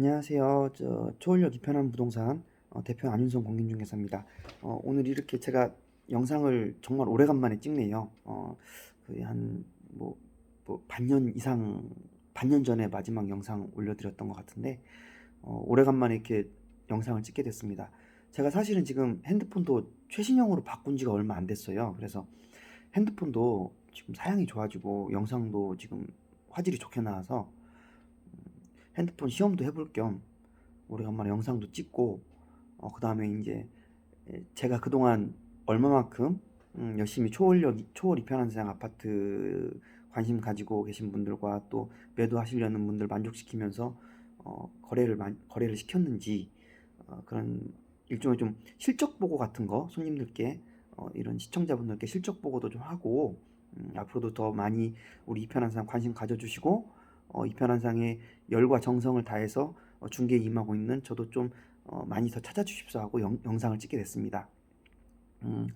안녕하세요. 저 초월역 이편한 부동산 어, 대표 안윤성 공인중개사입니다. 어, 오늘 이렇게 제가 영상을 정말 오래간만에 찍네요. 어, 거의 한뭐 뭐 반년 이상 반년 전에 마지막 영상 올려드렸던 것 같은데 어, 오래간만에 이렇게 영상을 찍게 됐습니다. 제가 사실은 지금 핸드폰도 최신형으로 바꾼 지가 얼마 안 됐어요. 그래서 핸드폰도 지금 사양이 좋아지고 영상도 지금 화질이 좋게 나와서 핸드폰 시험도 해볼 겸 오래간만에 영상도 찍고 어, 그 다음에 이제 에, 제가 그동안 얼마만큼 음, 열심히 초월역 초월 이편한 세상 아파트 관심 가지고 계신 분들과 또 매도하시려는 분들 만족시키면서 어, 거래를 만- 거래를 시켰는지 어, 그런 일종의 좀 실적 보고 같은 거 손님들께 어, 이런 시청자분들께 실적 보고도 좀 하고 음, 앞으로도 더 많이 우리 이편한 세상 관심 가져주시고 어, 이편한 상에 열과 정성을 다해서 어, 중계에 임하고 있는 저도 좀 어, 많이 더 찾아주십사 하고 영, 영상을 찍게 됐습니다. 음,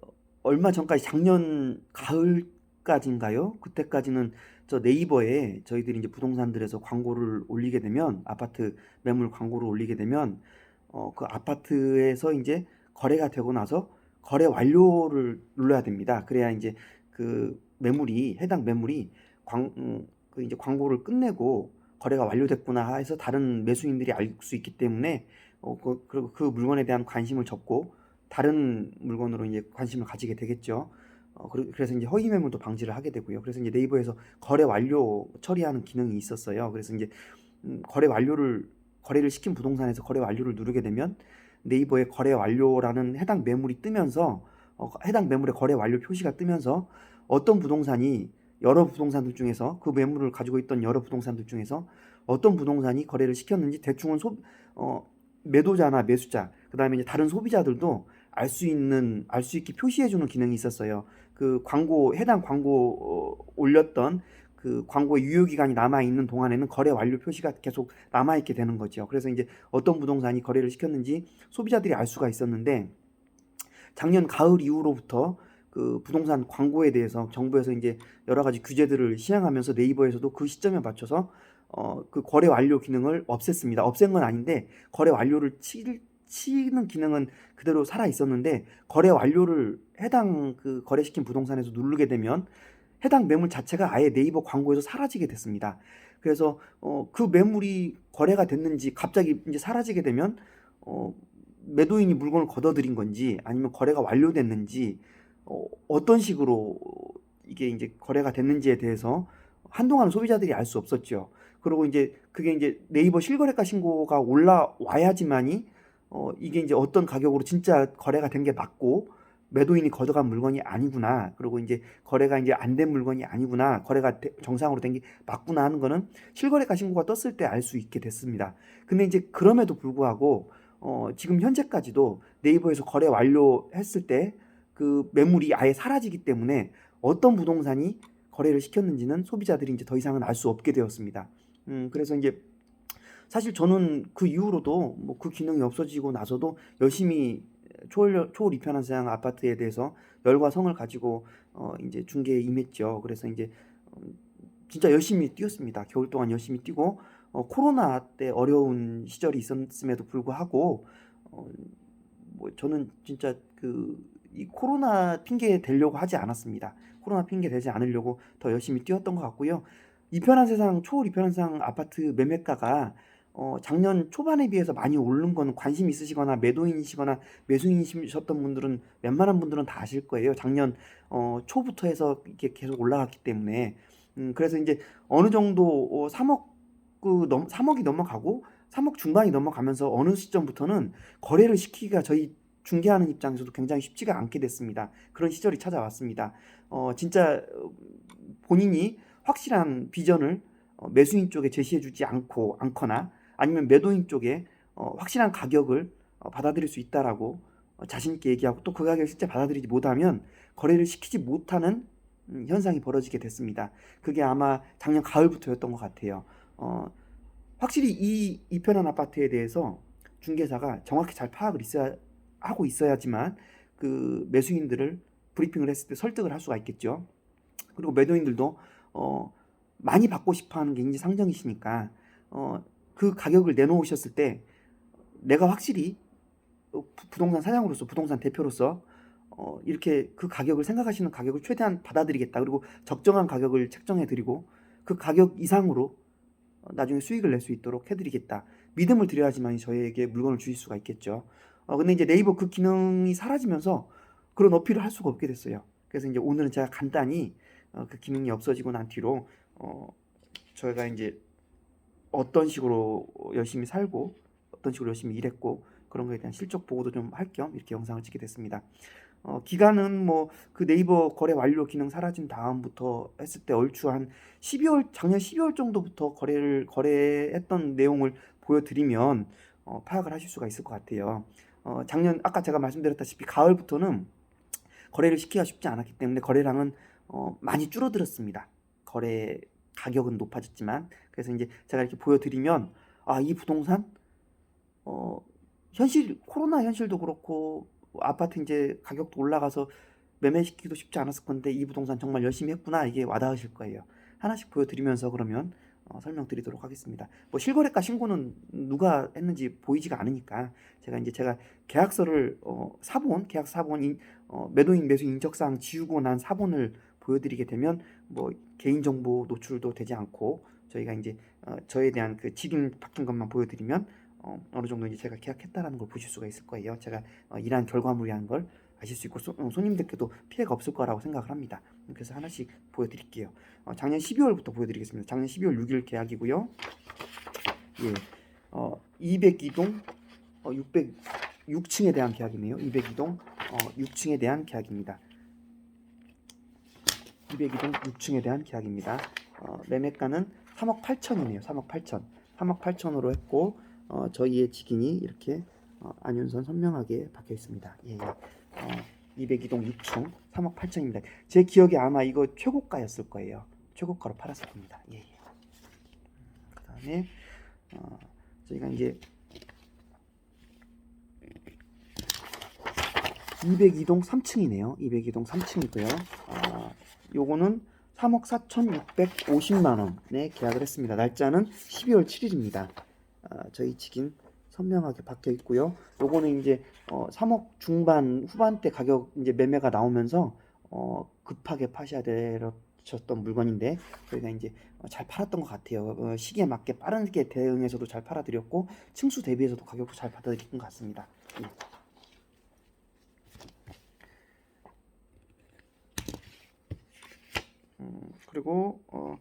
어, 얼마 전까지 작년 가을까지인가요? 그때까지는 저 네이버에 저희들이 이제 부동산들에서 광고를 올리게 되면 아파트 매물 광고를 올리게 되면 어, 그 아파트에서 이제 거래가 되고 나서 거래 완료를 눌러야 됩니다. 그래야 이제 그 매물이 해당 매물이 광, 음, 그 이제 광고를 끝내고 거래가 완료됐구나 해서 다른 매수인들이 알 수 있기 때문에 어, 그, 그리고 그 물건에 대한 관심을 접고 다른 물건으로 이제 관심을 가지게 되겠죠. 어, 그래서 이제 허위 매물도 방지를 하게 되고요. 그래서 이제 네이버에서 거래 완료 처리하는 기능이 있었어요. 그래서 이제 음, 거래 완료를 거래를 시킨 부동산에서 거래 완료를 누르게 되면 네이버에 거래 완료라는 해당 매물이 뜨면서 어, 해당 매물의 거래 완료 표시가 뜨면서 어떤 부동산이 여러 부동산들 중에서 그 매물을 가지고 있던 여러 부동산들 중에서 어떤 부동산이 거래를 시켰는지 대충은 소, 어, 매도자나 매수자 그다음에 이제 다른 소비자들도 알 수 있는 알 수 있게 표시해 주는 기능이 있었어요. 그 광고 해당 광고 어, 올렸던 그 광고의 유효 기간이 남아 있는 동안에는 거래 완료 표시가 계속 남아 있게 되는 거죠. 그래서 이제 어떤 부동산이 거래를 시켰는지 소비자들이 알 수가 있었는데 작년 가을 이후로부터 그 부동산 광고에 대해서 정부에서 이제 여러 가지 규제들을 시행하면서 네이버에서도 그 시점에 맞춰서 어, 그 거래 완료 기능을 없앴습니다. 없앤 건 아닌데 거래 완료를 치, 치는 기능은 그대로 살아 있었는데 거래 완료를 해당 그 거래시킨 부동산에서 누르게 되면 해당 매물 자체가 아예 네이버 광고에서 사라지게 됐습니다. 그래서 어, 그 매물이 거래가 됐는지 갑자기 이제 사라지게 되면 어, 매도인이 물건을 걷어들인 건지 아니면 거래가 완료됐는지 어, 어떤 식으로 이게 이제 거래가 됐는지에 대해서 한동안 소비자들이 알 수 없었죠. 그리고 이제 그게 이제 네이버 실거래가 신고가 올라와야지만이 어, 이게 이제 어떤 가격으로 진짜 거래가 된 게 맞고 매도인이 걷어간 물건이 아니구나. 그리고 이제 거래가 이제 안 된 물건이 아니구나. 거래가 되- 정상으로 된 게 맞구나 하는 거는 실거래가 신고가 떴을 때 알 수 있게 됐습니다. 근데 이제 그럼에도 불구하고 어, 지금 현재까지도 네이버에서 거래 완료했을 때 그 매물이 아예 사라지기 때문에 어떤 부동산이 거래를 시켰는지는 소비자들이 이제 더 이상은 알 수 없게 되었습니다. 음, 그래서 이제 사실 저는 그 이후로도 뭐 그 기능이 없어지고 나서도 열심히 초월 초월 이편한 세상 아파트에 대해서 열과 성을 가지고 어 이제 중개에 임했죠. 그래서 이제 음, 진짜 열심히 뛰었습니다. 겨울 동안 열심히 뛰고 어 코로나 때 어려운 시절이 있었음에도 불구하고 어 뭐 저는 진짜 그 이 코로나 핑계 대려고 하지 않았습니다. 코로나 핑계 대지 않으려고 더 열심히 뛰었던 것 같고요. 이편한 세상 초월 이편한 세상 아파트 매매가가 어, 작년 초반에 비해서 많이 오른 건 관심 있으시거나 매도인이시거나 매수인이셨던 분들은 웬만한 분들은 다 아실 거예요. 작년 어, 초부터 해서 이렇게 계속 올라갔기 때문에 음, 그래서 이제 어느 정도 어, 3억 그 넘, 3억이 넘어가고 3억 중반이 넘어가면서 어느 시점부터는 거래를 시키기가 저희 중개하는 입장에서도 굉장히 쉽지가 않게 됐습니다. 그런 시절이 찾아왔습니다. 어, 진짜 어, 본인이 확실한 비전을 어, 매수인 쪽에 제시해주지 않고 않거나 아니면 매도인 쪽에 어, 확실한 가격을 어, 받아들일 수 있다라고 어, 자신 있게 얘기하고 또 그 가격을 실제 받아들이지 못하면 거래를 시키지 못하는 음, 현상이 벌어지게 됐습니다. 그게 아마 작년 가을부터였던 것 같아요. 어, 확실히 이 이편한 아파트에 대해서 중개사가 정확히 잘 파악을 있어야 하고 있어야지만 그 매수인들을 브리핑을 했을 때 설득을 할 수가 있겠죠. 그리고 매도인들도 어, 많이 받고 싶어 하는 게 인지 상정이시니까 어, 그 가격을 내놓으셨을 때 내가 확실히 부- 부동산 사장으로서 부동산 대표로서 어, 이렇게 그 가격을 생각하시는 가격을 최대한 받아들이겠다. 그리고 적정한 가격을 책정해 드리고 그 가격 이상으로 어, 나중에 수익을 낼 수 있도록 해드리겠다. 믿음을 드려야지만 저희에게 물건을 주실 수가 있겠죠. 어, 근데 이제 네이버 그 기능이 사라지면서 그런 어필을 할 수가 없게 됐어요. 그래서 이제 오늘은 제가 간단히 어, 그 기능이 없어지고 난 뒤로 어, 저희가 이제 어떤 식으로 열심히 살고 어떤 식으로 열심히 일했고 그런 거에 대한 실적 보고도 좀 할 겸 이렇게 영상을 찍게 됐습니다. 어, 기간은 뭐 그 네이버 거래 완료 기능 사라진 다음부터 했을 때 얼추 한 12월 작년 12월 정도부터 거래를 거래했던 내용을 보여드리면 어, 파악을 하실 수가 있을 것 같아요. 어, 작년 아까 제가 말씀드렸다시피 가을부터는 거래를 시키기가 쉽지 않았기 때문에 거래량은 어, 많이 줄어들었습니다. 거래 가격은 높아졌지만 그래서 이제 제가 이렇게 보여드리면 아 이 부동산 어, 현실 코로나 현실도 그렇고 아파트 이제 가격도 올라가서 매매시키기도 쉽지 않았을 건데 이 부동산 정말 열심히 했구나 이게 와닿으실 거예요. 하나씩 보여드리면서 그러면 어, 설명드리도록 하겠습니다. 뭐 실거래가 신고는 누가 했는지 보이지가 않으니까 제가 이제 제가 계약서를 어, 사본 계약 사본 인, 어, 매도인 매수 인적사항 지우고 난 사본을 보여드리게 되면 뭐 개인 정보 노출도 되지 않고 저희가 이제 어, 저에 대한 그 직인 바뀐 것만 보여드리면 어, 어느 정도 이제 제가 계약했다라는 걸 보실 수가 있을 거예요. 제가 어, 일한 결과물이라는 걸 아실 수 있고 소, 어, 손님들께도 피해가 없을 거라고 생각을 합니다. 그래서 하나씩 보여드릴게요. 어, 작년 12월부터 보여드리겠습니다. 작년 12월 6일 계약이고요. 예, 어, 202동 어, 600 6층에 대한 계약이네요. 202동 어, 6층에 대한 계약입니다. 202동 6층에 대한 계약입니다. 어, 매매가는 3억 8천이네요. 3억 8천. 3억 8천으로 했고 어, 저희의 직인이 이렇게 어, 안윤선 선명하게 박혀 있습니다. 예, 예. 어, 202동 6층 3억 8천입니다. 제 기억에 아마 이거 최고가였을 거예요. 최고가로 팔았을 겁니다. 예, 예. 그 다음에 어, 저희가 이제 202동 3층이네요. 202동 3층이고요. 아, 요거는 3억 4,650만 원에 계약을 했습니다. 날짜는 12월 7일입니다. 아, 저희 직인 선명하게 박혀 있고요. 요거는 이제 어, 3억 중반 후반대 가격 이제 매매가 나오면서 어, 급하게 파셔야 되셨던 물건인데 저희가 이제 어, 잘 팔았던 것 같아요. 어, 시기에 맞게 빠르게 대응해서도 잘 팔아드렸고 층수 대비해서도 가격도 잘 받아들인 것 같습니다. 예. 음, 그리고 어,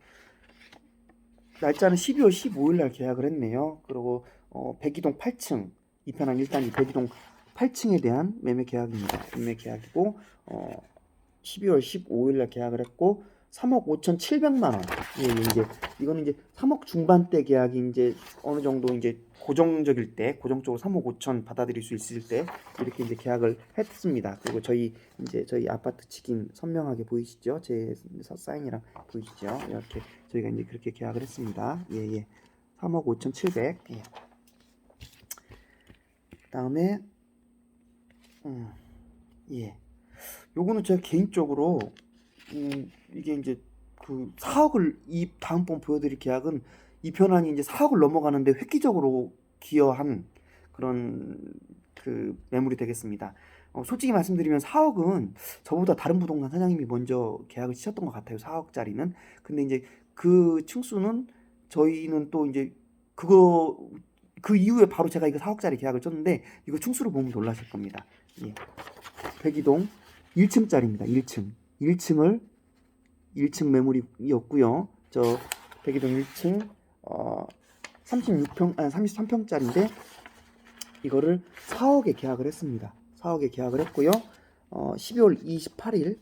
날짜는 12월 15일 날 계약을 했네요. 그리고 어, 백이동 8층 이편한 1단지 백이동 8층에 대한 매매 계약입니다. 매매 계약이고 어, 12월 15일 날 계약을 했고 3억 5,700만 원. 예, 예, 이제 이거는 이제 3억 중반대 계약이 이제 어느 정도 이제 고정적일 때 고정적으로 3억 5천 받아들일 수 있을 때 이렇게 이제 계약을 했습니다. 그리고 저희 이제 저희 아파트 직인 선명하게 보이시죠? 제 사인이랑 보이시죠? 이렇게 저희가 이제 그렇게 계약을 했습니다. 예, 예. 3억 5,700. 예. 그다음에 음. 예. 요거는 제가 개인적으로 음, 이게 이제 그 4억을 이 다음번 보여드릴 계약은 이 편안이 이제 4억을 넘어가는데 획기적으로 기여한 그런 그 매물이 되겠습니다. 어, 솔직히 말씀드리면 4억은 저보다 다른 부동산 사장님이 먼저 계약을 치셨던 것 같아요. 4억짜리는. 근데 이제 그 층수는 저희는 또 이제 그거 그 이후에 바로 제가 이거 4억짜리 계약을 쳤는데 이거 층수로 보면 놀라실 겁니다. 예. 백이동 1층짜리입니다. 1층. 1층을 1층 매물이었고요. 저 백이동 1층 어 36평 아니 33평짜리인데 이거를 4억에 계약을 했습니다. 4억에 계약을 했고요. 어 12월 28일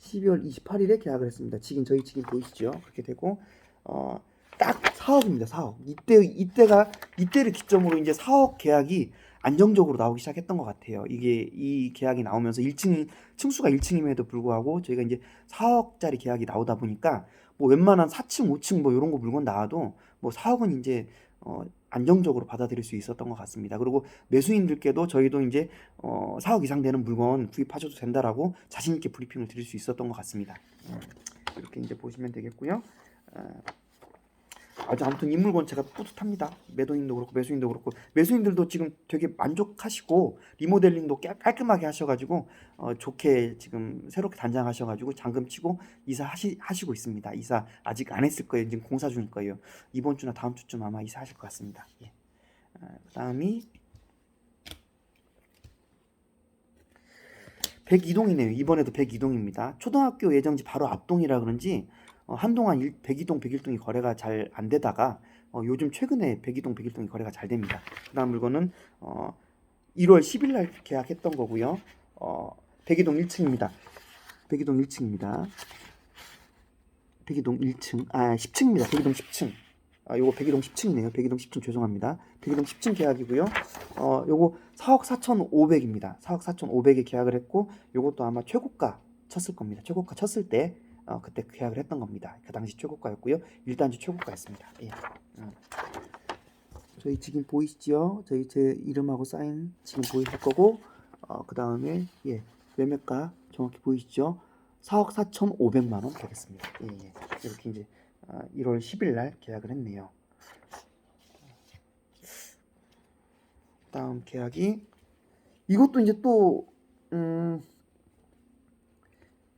12월 28일에 계약을 했습니다. 지금 저희 지금 보이시죠? 그렇게 되고 어 딱 4억입니다. 4억. 이때 이때가 이때를 기점으로 이제 4억 계약이 안정적으로 나오기 시작했던 것 같아요. 이게 이 계약이 나오면서 1층 층수가 1층임에도 불구하고 저희가 이제 4억짜리 계약이 나오다 보니까 뭐 웬만한 4층, 5층 뭐 이런 거 물건 나와도 뭐 4억은 이제 어 안정적으로 받아들일 수 있었던 것 같습니다. 그리고 매수인들께도 저희도 이제 어 4억 이상 되는 물건 구입하셔도 된다라고 자신 있게 브리핑을 드릴 수 있었던 것 같습니다. 음, 이렇게 이제 보시면 되겠고요. 아, 아주 아무튼 이 물건 제가 뿌듯합니다. 매도인도 그렇고 매수인도 그렇고 매수인들도 지금 되게 만족하시고 리모델링도 깨- 깔끔하게 하셔가지고 어, 좋게 지금 새롭게 단장하셔가지고 잔금 치고 이사 하시, 하시고 있습니다. 이사 아직 안 했을 거예요. 지금 공사 중일 거예요. 이번 주나 다음 주쯤 아마 이사하실 것 같습니다. 예. 어, 그다음이 102동이네요. 이번에도 102동입니다. 초등학교 예정지 바로 앞동이라 그런지 어, 한동안 일, 102동, 101동이 거래가 잘 안 되다가 어, 요즘 최근에 102동, 101동이 거래가 잘 됩니다. 그 다음 물건은 어, 1월 10일 날 계약했던 거고요. 어, 102동 1층입니다. 102동 1층입니다. 102동 1층, 아 10층입니다. 102동 10층. 아, 요거 102동 10층이네요. 102동 10층 죄송합니다. 102동 10층 계약이고요. 어, 요거 4억 4,500입니다. 4억 4,500에 계약을 했고 요것도 아마 최고가 쳤을 겁니다. 최고가 쳤을 때 어, 그때 계약을 했던 겁니다. 그 당시 최고가였고요. 1단지 최고가였습니다. 예. 음. 저희 지금 보이시죠? 저희 제 이름하고 사인 지금 보이실 거고 어, 그 다음에 예 매매가 정확히 보이시죠? 4억 4,500만 원 되겠습니다. 예, 예. 이렇게 이제 어, 1월 10일 날 계약을 했네요. 다음 계약이 이것도 이제 또 음,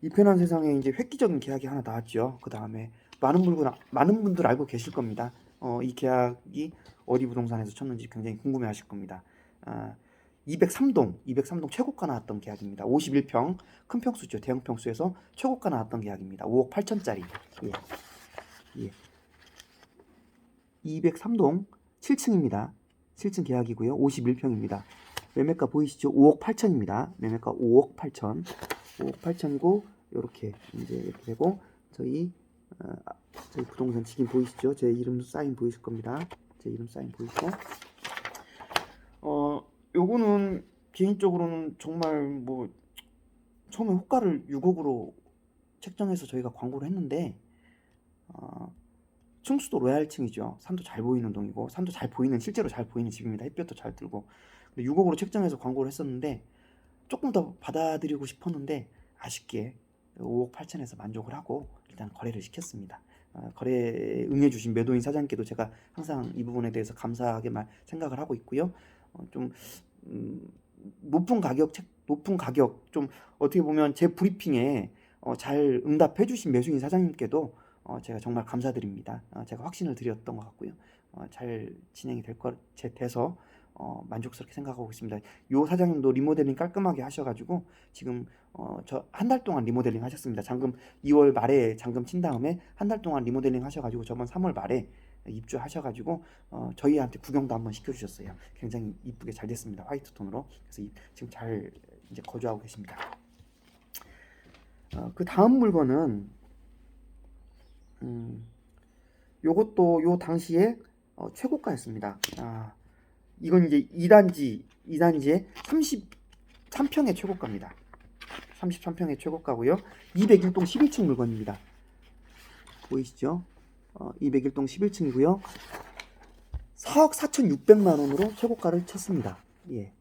이 편한 세상에 이제 획기적인 계약이 하나 나왔죠. 그 다음에 많은 물건 많은 분들 알고 계실 겁니다. 어, 이 계약이 어디 부동산에서 쳤는지 굉장히 궁금해하실 겁니다. 아, 203동, 203동 최고가 나왔던 계약입니다. 51평 큰 평수죠. 대형 평수에서 최고가 나왔던 계약입니다. 5억 8천짜리. 예. 예. 203동 7층입니다. 7층 계약이고요. 51평입니다. 매매가 보이시죠? 5억 8천입니다. 매매가 5억 8천. 5억 8천이고 이렇게 이제 이렇게 되고 저희 어, 아, 저희 부동산 지금 보이시죠? 제 이름 사인 보이실 겁니다. 제 이름 사인 보이시고 어 요거는 개인적으로는 정말 뭐 처음에 호가를 6억으로 책정해서 저희가 광고를 했는데 어, 충수도 로얄층이죠. 산도 잘 보이는 동이고 산도 잘 보이는 실제로 잘 보이는 집입니다. 햇볕도 잘 들고 근데 6억으로 책정해서 광고를 했었는데 조금 더 받아들이고 싶었는데 아쉽게 5억 8천에서 만족을 하고 일단 거래를 시켰습니다. 어, 거래에 응해주신 매도인 사장님께도 제가 항상 이 부분에 대해서 감사하게 말 생각을 하고 있고요. 어, 좀 음, 높은 가격 책 높은 가격 좀 어떻게 보면 제 브리핑에 어, 잘 응답해주신 매수인 사장님께도 어, 제가 정말 감사드립니다. 어, 제가 확신을 드렸던 것 같고요. 어, 잘 진행이 될 것, 제- 돼서 어, 만족스럽게 생각하고 있습니다. 요 사장님도 리모델링 깔끔하게 하셔가지고 지금 어, 저 한 달 동안 리모델링 하셨습니다. 잠금 2월 말에 잠금 친 다음에 한 달 동안 리모델링 하셔가지고 저번 3월 말에 입주하셔가지고 어, 저희한테 구경도 한번 시켜주셨어요. 굉장히 이쁘게 잘 됐습니다. 화이트 톤으로. 그래서 이- 지금 잘 이제 거주하고 계십니다. 어, 그 다음 물건은 음, 요것도 요 당시에 어, 최고가였습니다. 아, 이건 이제 2단지 2단지에 33평의 최고가입니다. 33평의 최고가고요. 201동 11층 물건입니다. 보이시죠? 어, 201동 11층이고요. 4억 4,600만 원으로 최고가를 쳤습니다. 예.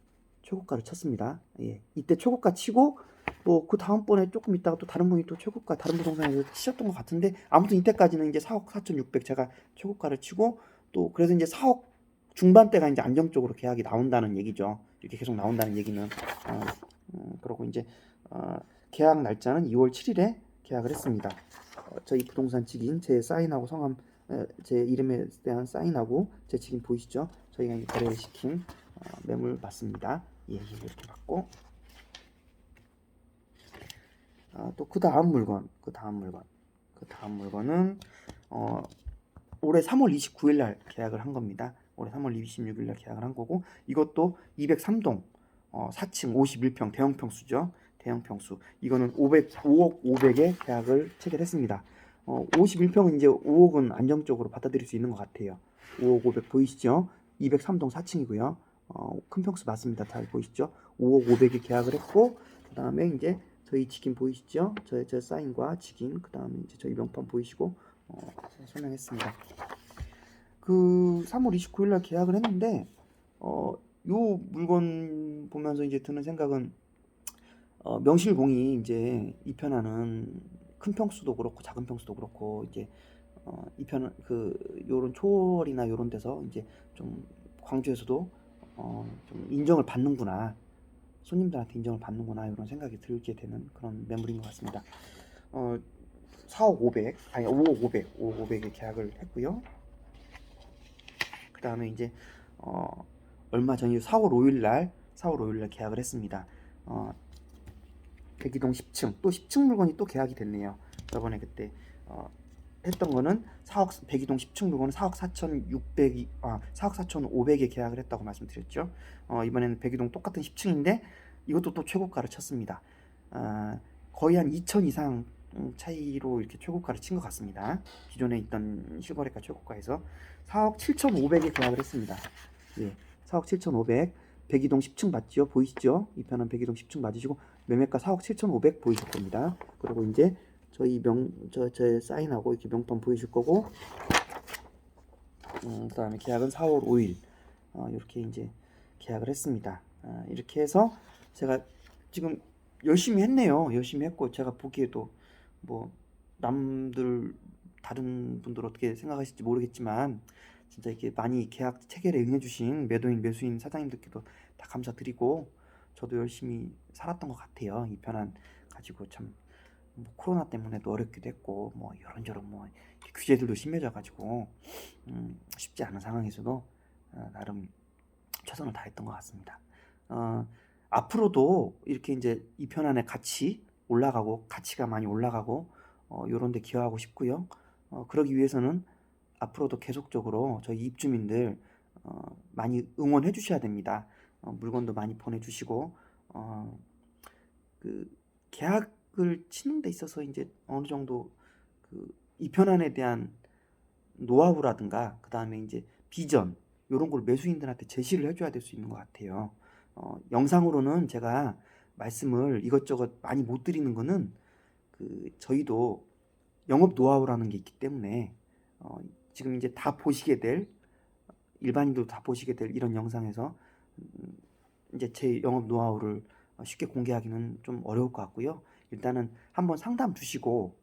최고가를 쳤습니다. 예. 이때 최고가 치고 뭐 그 다음번에 조금 있다가 또 다른 분이 또 최고가 다른 부동산에서 치셨던 것 같은데 아무튼 이때까지는 이제 4억 4,600 제가 최고가를 치고 또 그래서 이제 4억 중반대가 이제 안정적으로 계약이 나온다는 얘기죠. 이렇게 계속 나온다는 얘기는 어, 음, 그러고 이제 어, 계약 날짜는 2월 7일에 계약을 했습니다. 어, 저희 부동산 직인 제 사인하고 성함 에, 제 이름에 대한 사인하고 제 직인 보이시죠? 저희가 이제 거래를 시킨 어, 매물 맞습니다. 예, 예, 이렇게 받고 아, 또그 다음 물건, 그 다음 물건, 그 다음 물건은 어, 올해 3월 29일 날 계약을 한 겁니다. 올해 3월 26일 날 계약을 한 거고 이것도 203동 어, 4층 51평 대형 평수죠. 대형 평수. 이거는 500 5억 500에 계약을 체결했습니다. 어, 51평은 이제 5억은 안정적으로 받아들일 수 있는 것 같아요. 5억 500 보이시죠? 203동 4층이고요. 어, 큰 평수 맞습니다. 잘 보이시죠? 5억 500에 계약을 했고 그 다음에 이제 저희 직인 보이시죠? 저의 제 사인과 직인 그 다음에 이제 저희 명판 보이시고 어, 설명했습니다. 그 3월 29일 날 계약을 했는데 어, 요 물건 보면서 이제 드는 생각은 어, 명실공히 이제 이 편안은 큰 평수도 그렇고 작은 평수도 그렇고 이제 어, 이편 그 요런 초월이나 요런 데서 이제 좀 광주에서도 어, 좀 인정을 받는구나. 손님들한테 인정을 받는구나 이런 생각이 들게 되는 그런 매물인 것 같습니다. 어, 4억 500, 아니 5억 500, 5억 500에 계약을 했고요. 그 다음에 이제 어, 얼마 전이 4월 5일 날 4월 5일 날 계약을 했습니다. 어, 대기동 10층 또 10층 물건이 또 계약이 됐네요. 저번에 그때 어, 했던 거는 4억 백이동 10층 물건은 4억 4,600이 아 4억 4,500에 계약을 했다고 말씀드렸죠. 어, 이번에는 백이동 똑같은 10층인데 이것도 또 최고가를 쳤습니다. 아, 거의 한 2천 이상 음, 차이로 이렇게 최고가를 친 것 같습니다. 기존에 있던 실거래가 최고가에서 4억 7,500에 계약을 했습니다. 예, 4억 7,500 백이동 10층 맞죠? 보이시죠? 이 편은 백이동 10층 맞으시고 매매가 4억 7,500 보이실 겁니다. 그리고 이제 저희 명, 저, 제 사인하고 이렇게 명판 보이실 거고, 음, 그 다음에 계약은 4월 5일, 어, 이렇게 이제 계약을 했습니다. 아, 이렇게 해서 제가 지금 열심히 했네요. 열심히 했고, 제가 보기에도 뭐, 남들, 다른 분들 어떻게 생각하실지 모르겠지만, 진짜 이렇게 많이 계약 체결에 응해주신 매도인, 매수인 사장님들께도 다 감사드리고, 저도 열심히 살았던 것 같아요. 이 편안 가지고 참. 뭐 코로나 때문에도 어렵기도 했고 뭐 이런저런 뭐 규제들도 심해져 가지고 음, 쉽지 않은 상황에서도 어, 나름 최선을 다했던 것 같습니다. 어, 앞으로도 이렇게 이제 이 편안에 같이 올라가고 가치가 많이 올라가고 어, 이런 데 기여하고 싶고요. 어, 그러기 위해서는 앞으로도 계속적으로 저희 입주민들 어, 많이 응원해 주셔야 됩니다. 어, 물건도 많이 보내주시고 어, 그 계약을 치는 데 있어서 이제 어느 정도 그 이편안에 대한 노하우라든가 그 다음에 이제 비전 이런 걸 매수인들한테 제시를 해줘야 될 수 있는 것 같아요. 어, 영상으로는 제가 말씀을 이것저것 많이 못 드리는 거는 그 저희도 영업 노하우라는 게 있기 때문에 어, 지금 이제 다 보시게 될 일반인도 다 보시게 될 이런 영상에서 음, 이제 제 영업 노하우를 쉽게 공개하기는 좀 어려울 것 같고요. 일단은 한번 상담 주시고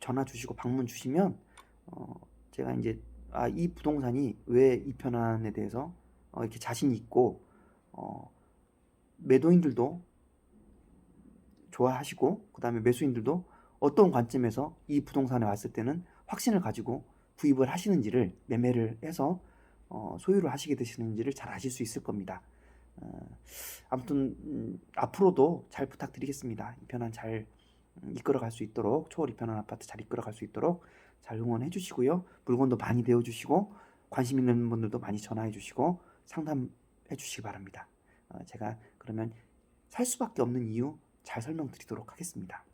전화 주시고 방문 주시면 어 제가 이제 아 이 부동산이 왜 이 편안에 대해서 어 이렇게 자신이 있고 어 매도인들도 좋아하시고 그다음에 매수인들도 어떤 관점에서 이 부동산에 왔을 때는 확신을 가지고 구입을 하시는지를 매매를 해서 어 소유를 하시게 되시는지를 잘 아실 수 있을 겁니다. 어, 아무튼 음, 앞으로도 잘 부탁드리겠습니다. 이 편안 잘 음, 이끌어갈 수 있도록 초월 이편한 아파트 잘 이끌어갈 수 있도록 잘 응원해 주시고요. 물건도 많이 내어 주시고 관심 있는 분들도 많이 전화해 주시고 상담해 주시기 바랍니다. 어, 제가 그러면 살 수밖에 없는 이유 잘 설명드리도록 하겠습니다.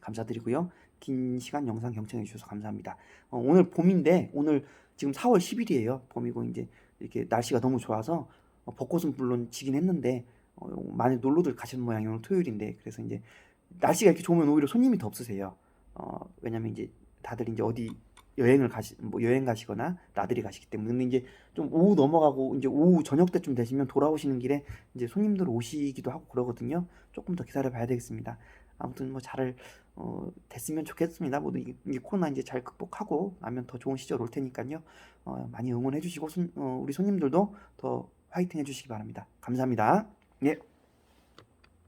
감사드리고요. 긴 시간 영상 경청해 주셔서 감사합니다. 어, 오늘 봄인데 오늘 지금 4월 10일이에요. 봄이고 이제 이렇게 날씨가 너무 좋아서 어, 벚꽃은 물론 지긴 했는데 어, 많이 놀러들 가시는 모양이에요. 오늘 토요일인데 그래서 이제 날씨가 이렇게 좋으면 오히려 손님이 더 없으세요. 어, 왜냐면 이제 다들 이제 어디 여행을 가시 뭐 여행 가시거나 나들이 가시기 때문에 이제 좀 오후 넘어가고 이제 오후 저녁 때쯤 되시면 돌아오시는 길에 이제 손님들 오시기도 하고 그러거든요. 조금 더 기다려 봐야 되겠습니다. 아무튼 뭐 잘 어, 됐으면 좋겠습니다. 모두 이, 이 코로나 이제 잘 극복하고 나면 더 좋은 시절 올 테니까요. 어, 많이 응원해 주시고 손, 어, 우리 손님들도 더 화이팅 해 주시기 바랍니다. 감사합니다. 예.